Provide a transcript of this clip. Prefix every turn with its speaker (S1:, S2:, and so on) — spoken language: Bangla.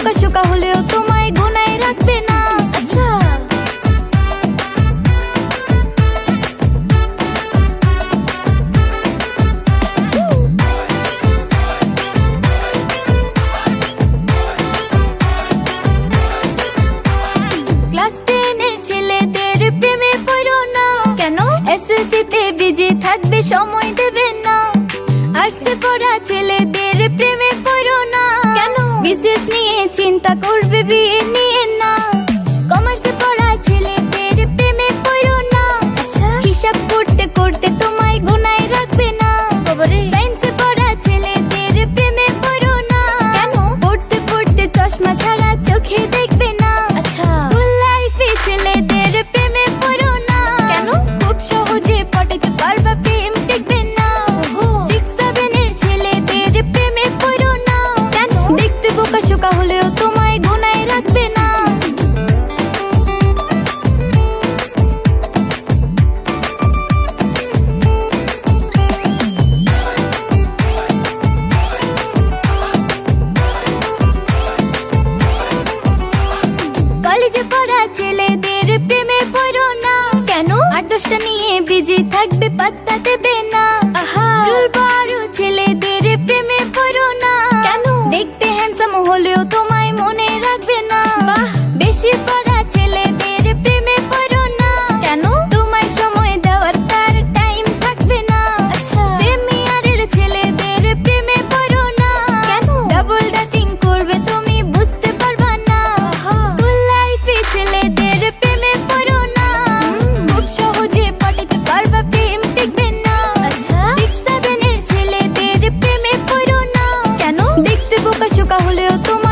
S1: বোকা শোকা হলেও তোমায় গোনায় রাখবে না। আচ্ছা। ক্লাস টেনের ছেলেদের প্রেমে পড়ো না। কেন? এসএসসিতে বিজি থাকবে সময় দেবে না। আর সে পড়া ছেলেদের প্রেমে পড়ো না। কেন? বিশেষ চিন্তা করবে বিয়ে নিয়ে না। কমার্সে পড়া ছেলেদের প্রেমে পড়ো না। আচ্ছা। হিসাব করতে করতে তোমায় গুনায় রাখবে না। সায়েন্সে পড়া ছেলেদের প্রেমে পড়ো না। কেন? পড়তে পড়তে চশমা ছাড়া চোখে দেখবে না। আচ্ছা। স্কুল লাইফে ছেলেদের প্রেমে পড়ো না। কেন? খুব সহজে পটাতে পারবা প্রেম টিকবে না। কলেজে পড়া ছেলেদের প্রেমে পড়ো না। কেন? আর দোষটা নিয়ে বিজি থাকবে, পাত্তা দেবে না। চুল বড় ছেলেদের বোকা হলেও তোমার